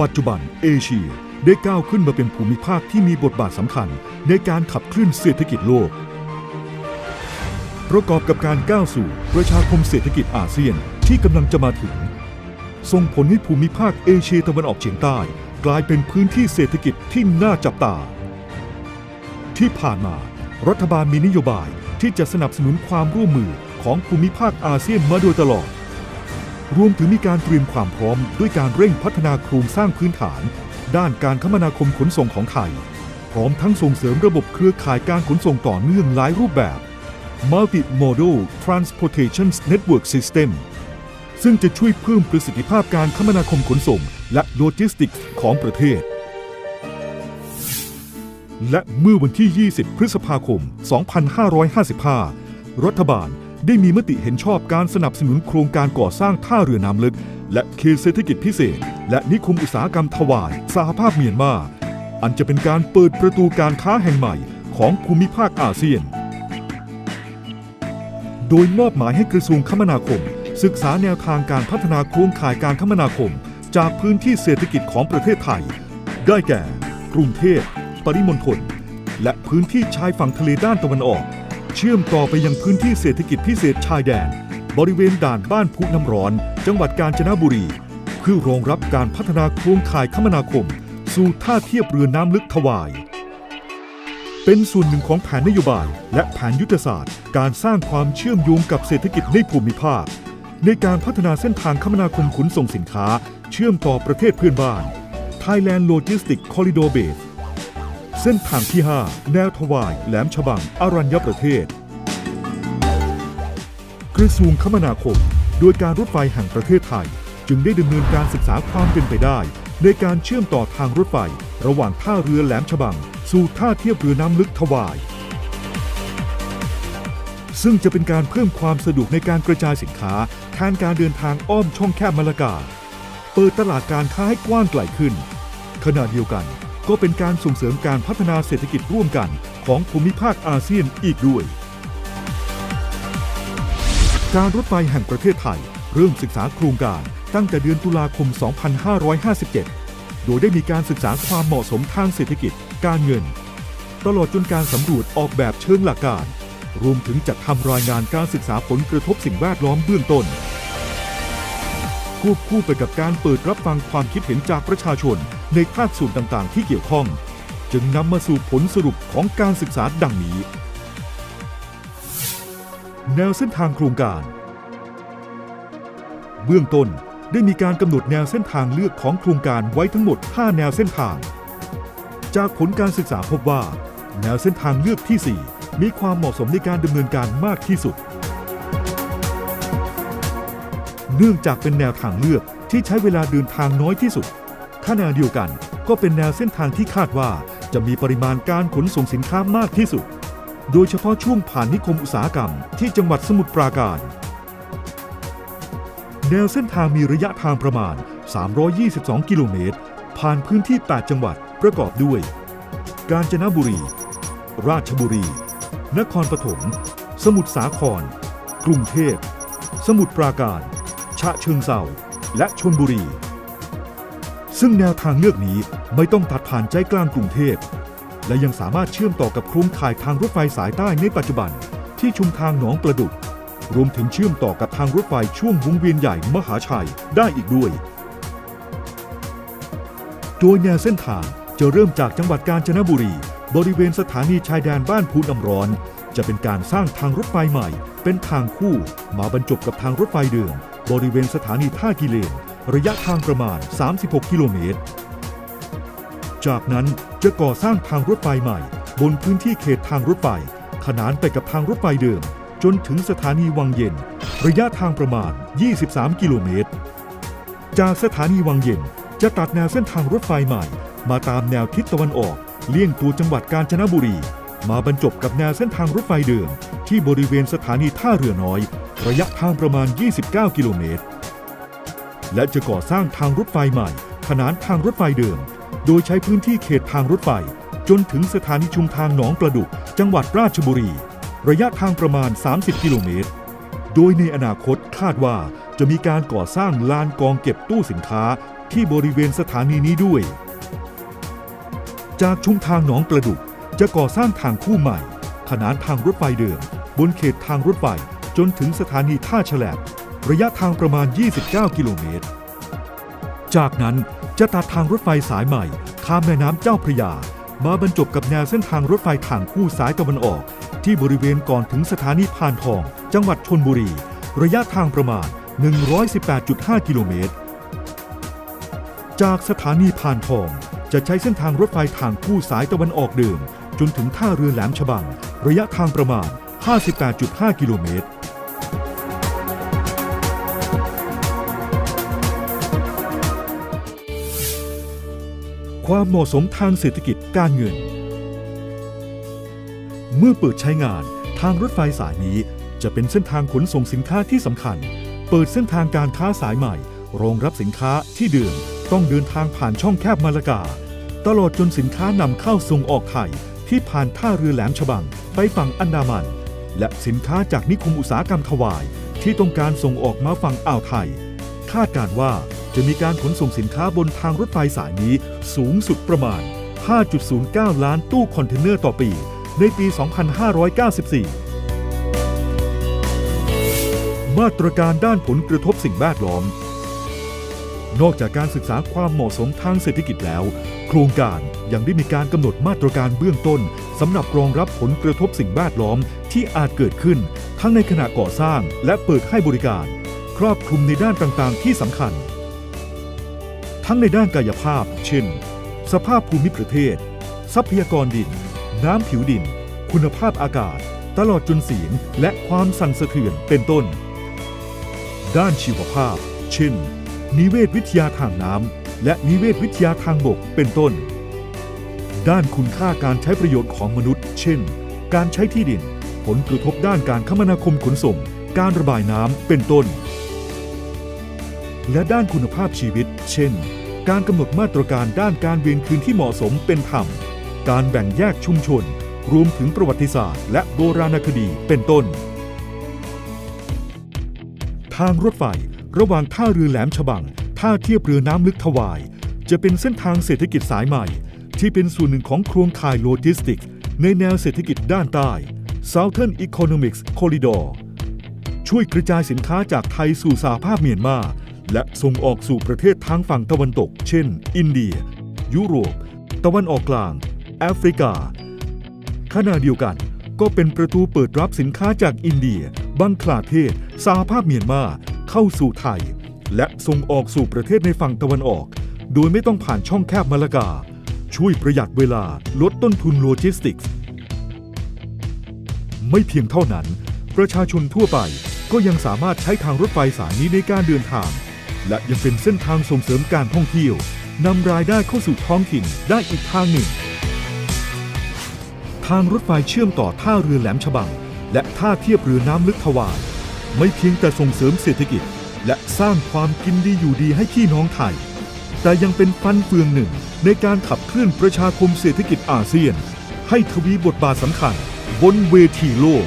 ปัจจุบันเอเชียได้ก้าวขึ้นมาเป็นภูมิภาคที่มีบทบาทสำคัญในการขับเคลื่อนเศรษฐกิจโลก ประกอบกับการก้าวสู่ประชาคมเศรษฐกิจอาเซียนที่กำลังจะมาถึง ส่งผลให้ภูมิภาคเอเชียตะวันออกเฉียงใต้ กลายเป็นพื้นที่เศรษฐกิจที่น่าจับตา ที่ผ่านมา รัฐบาลมีนโยบายที่จะสนับสนุนความร่วมมือของภูมิภาคอาเซียนมาโดยตลอด รวมถึงมีการเตรียมความพร้อมด้วยการเร่งพัฒนาโครงสร้างพื้นฐาน ด้านการคมนาคมขนส่งของไทย พร้อมทั้งส่งเสริมระบบเครือข่ายการขนส่งต่อเนื่องหลายรูปแบบ Multimodal Transportation Network System ซึ่งจะช่วยเพิ่มประสิทธิภาพการคมนาคมขนส่ง และโลจิสติกส์ของประเทศ และเมื่อวันที่ 20 พฤษภาคม 2555 รัฐบาล ได้มีมติเห็นชอบการสนับสนุนโครงการก่อสร้างท่าเรือน้ำลึก และเขตเศรษฐกิจพิเศษ และนิคมอุตสาหกรรมทวายสหภาพเมียนมาอันจะเป็นการเปิดประตูการค้าแห่งใหม่ของภูมิภาคอาเซียน โดยมอบหมายให้กระทรวงคมนาคม ศึกษาแนวทางการพัฒนาโครงข่ายการคมนาคม จากพื้นที่เศรษฐกิจของประเทศไทย ได้แก่ กรุงเทพ ปริมณฑล และพื้นที่ชายฝั่งทะเลด้านตะวันออก เชื่อมต่อไปยังพื้นที่เศรษฐกิจพิเศษชายแดน บริเวณด่านบ้านพุน้ำร้อน จังหวัดกาญจนบุรี เพื่อรองรับการพัฒนาโครงข่ายคมนาคม สู่ท่าเทียบเรือน้ำลึกทวาย เป็นส่วนหนึ่งของแผนนโยบาย และแผนยุทธศาสตร์ การสร้างความเชื่อมโยงกับเศรษฐกิจในภูมิภาค ในการพัฒนาเส้นทางคมนาคมขนส่งสินค้า เชื่อมต่อประเทศเพื่อนบ้าน Thailand Logistic Corridor Base เส้นทางที่ 5 แนวทวาย แหลมฉบัง อรัญญประเทศ กระทรวงคมนาคม โดยการรถไฟแห่งประเทศไทย จึงได้ดำเนินการศึกษาความเป็นไปได้ ในการเชื่อมต่อทางรถไฟ ระหว่างท่าเรือแหลมฉบัง สู่ท่าเทียบเรือน้ำลึกทวาย ซึ่งจะเป็นการเพิ่มความสะดวกในการกระจายสินค้าแทนการเดินทางอ้อมช่องแคบมะละกาเปิดตลาดการค้าให้กว้างไกลขึ้นขณะเดียวกัน ก็เป็นการส่งเสริมการพัฒนาเศรษฐกิจร่วมกันของภูมิภาคอาเซียนอีกด้วย การรถไฟแห่งประเทศไทย เริ่มศึกษาโครงการตั้งแต่เดือนตุลาคม 2557 โดยได้มีการศึกษาความเหมาะสมทางเศรษฐกิจ การเงิน ตลอดจนการสำรวจออกแบบเชิงหลักการ รวมถึงจัดทำรายงานการศึกษาผลกระทบสิ่งแวดล้อมเบื้องต้น ควบคู่ไปกับการเปิดรับฟังความคิดเห็นจากประชาชน ในภาคส่วนต่างๆ ที่เกี่ยวข้อง จึงนำมาสู่ผลสรุปของการศึกษาดังนี้ แนวเส้นทางโครงการ เบื้องต้นได้มีการกำหนดแนวเส้นทางเลือกของโครงการไว้ทั้งหมด 5 แนวเส้นทาง จากผลการศึกษาพบว่า แนวเส้นทางเลือกที่ 4 มีความเหมาะสมในการดำเนินการมากที่สุด เนื่องจากเป็นแนวทางเลือกที่ใช้เวลาเดินทางน้อยที่สุด ขณะเดียวกัน ก็เป็นแนวเส้นทางที่คาดว่าจะมีปริมาณการขนส่งสินค้ามากที่สุด โดยเฉพาะช่วงผ่านนิคมอุตสาหกรรมที่จังหวัดสมุทรปราการ แนวเส้นทางมีระยะทางประมาณ 322 กิโลเมตร ผ่านพื้นที่ 8 จังหวัดประกอบด้วย กาญจนบุรี ราชบุรี นครปฐม สมุทรสาคร กรุงเทพ สมุทรปราการ ฉะเชิงเซาและชลบุรี ซึ่งแนวทางเลือกนี้ไม่ต้องตัดผ่านใจกลางกรุงเทพ และยังสามารถเชื่อมต่อกับโครงข่ายทางรถไฟสายใต้ในปัจจุบัน ที่ชุมทางหนองประดุก รวมถึงเชื่อมต่อกับทางรถไฟช่วงวงเวียนใหญ่มหาชัยได้อีกด้วย โดยแนวเส้นทางจะเริ่มจากจังหวัดกาญจนบุรี บริเวณสถานีชายแดนบ้านพูน้ำร้อน จะเป็นการสร้างทางรถไฟใหม่ เป็นทางคู่ มาบรรจบกับทางรถไฟเดิมบริเวณสถานีท่ากิเลน ระยะทางประมาณ 36 กิโลเมตร จากนั้นจะก่อสร้างทางรถไฟใหม่ บนพื้นที่เขตทางรถไฟขนานไปกับทางรถไฟเดิม จนถึงสถานีวังเย็น ระยะทางประมาณ 23 กิโลเมตร จากสถานีวังเย็นจะตัดแนวเส้นทางรถไฟใหม่ มาตามแนวทิศตะวันออก เลี่ยงตัวจังหวัดกาญจนบุรี มาบรรจบกับแนวเส้นทางรถไฟเดิม ที่บริเวณสถานีท่าเรือน้อย ระยะทางประมาณ 29 กิโลเมตร และจะก่อสร้างทางรถไฟใหม่ ขนานทางรถไฟเดิม โดยใช้พื้นที่เขตทางรถไฟ จนถึงสถานีชุมทางหนองประดุก จังหวัดราชบุรี ระยะทางประมาณ 30 กิโลเมตร โดยในอนาคตคาดว่าจะมีการก่อสร้างลานกองเก็บตู้สินค้าที่บริเวณสถานีนี้ด้วย จากชุมทางหนองประดุกจะก่อสร้างทางคู่ใหม่ ขนานทางรถไฟเดิม บนเขตทางรถไฟจนถึงสถานีท่าฉลบ ระยะทางประมาณ 29 กิโลเมตร จากนั้นจะตัดทางรถไฟสายใหม่ ข้ามแม่น้ำเจ้าพระยา มาบรรจบกับแนวเส้นทางรถไฟทางคู่สายตะวันออก ที่บริเวณก่อนถึงสถานีพานทอง จังหวัดชนบุรี ระยะทางประมาณ 118.5 กิโลเมตร จากสถานีพานทองจะใช้เส้นทางรถไฟทางคู่สายตะวันออกเดิม จนถึงท่าเรือแหลมฉบัง ระยะทางประมาณ 58.5 กิโลเมตร ความเหมาะสมทางเศรษฐกิจการเงิน เมื่อเปิดใช้งานทางรถไฟสายนี้ จะเป็นเส้นทางขนส่งสินค้าที่สำคัญ เปิดเส้นทางการค้าสายใหม่ รองรับสินค้าที่เดิมต้องเดินทางผ่านช่องแคบมาลากา ตลอดจนสินค้านำเข้าส่งออกไทย ที่ผ่านท่าเรือแหลมฉบังไปฝั่งอันดามัน และสินค้าจากนิคมอุตสาหกรรมถวาย ที่ต้องการส่งออกมาฝั่งอ่าวไทย คาดการว่าจะมีการขนส่งสินค้าบนทางรถไฟสายนี้สูงสุดประมาณ 5.09 ล้านตู้คอนเทนเนอร์ต่อปี ในปี 2594 มาตรการด้านผลกระทบสิ่งแวดล้อม นอกจากการศึกษาความเหมาะสมทางเศรษฐกิจแล้ว โครงการยังได้มีการกำหนดมาตรการเบื้องต้นสำหรับรองรับผลกระทบสิ่งแวดล้อมที่อาจเกิดขึ้น ทั้งในขณะก่อสร้างและเปิดให้บริการ ครอบคลุมในด้านต่างๆ ที่สำคัญ ทั้งในด้านกายภาพ เช่น สภาพภูมิประเทศ ทรัพยากรดิน น้ำผิวดิน คุณภาพอากาศ ตลอดจนเสียงและความสั่นสะเทือนเป็นต้น ด้านชีวภาพ เช่น นิเวศวิทยาทางน้ำและนิเวศวิทยาทางบกเป็นต้น ด้านคุณค่าการใช้ประโยชน์ของมนุษย์ เช่น การใช้ที่ดิน ผลกระทบด้านการคมนาคมขนส่ง การระบายน้ำเป็นต้น และด้านคุณภาพชีวิต เช่น การกำหนดมาตรการด้านการเวียนคืนที่เหมาะสมเป็นธรรม การแบ่งแยกชุมชน รวมถึงประวัติศาสตร์ และโบราณคดีเป็นต้น ทางรถไฟระหว่างท่าเรือแหลมฉบัง ท่าเทียบเรือน้ำลึกถวาย จะเป็นเส้นทางเศรษฐกิจสายใหม่ ที่เป็นส่วนหนึ่งของโครงข่ายโลจิสติกส์ในแนวเศรษฐกิจด้านใต้ Southern Economics Corridor ช่วยกระจายสินค้าจากไทยสู่สหภาพเมียนมา และส่งออกสู่ประเทศทางฝั่งตะวันตก เช่น อินเดีย ยุโรป ตะวันออกกลาง แอฟริกา ขณะเดียวกันก็เป็นประตูเปิดรับสินค้าจากอินเดีย บังคลาเทศสหภาพเมียนมา เข้าสู่ไทย และส่งออกสู่ประเทศในฝั่งตะวันออก โดยไม่ต้องผ่านช่องแคบมาลากา ช่วยประหยัดเวลาลดต้นทุนโลจิสติกส์ไม่เพียงเท่านั้น ประชาชนทั่วไปก็ยังสามารถใช้ทางรถไฟสายนี้ในการเดินทาง และยังเป็นเส้นทางส่งเสริมการท่องเที่ยวนำรายได้เข้าสู่ท้องถิ่นได้อีกทางหนึ่ง ทางรถไฟเชื่อมต่อท่าเรือแหลมฉบัง และท่าเทียบเรือน้ำลึกทวายไม่เพียงแต่ส่งเสริมเศรษฐกิจ และสร้างความกินดีอยู่ดีให้พี่น้องไทย แต่ยังเป็นฟันเฟืองหนึ่งในการขับเคลื่อนประชาคมเศรษฐกิจอาเซียน ให้ทวีบทบาทสำคัญ บนเวทีโลก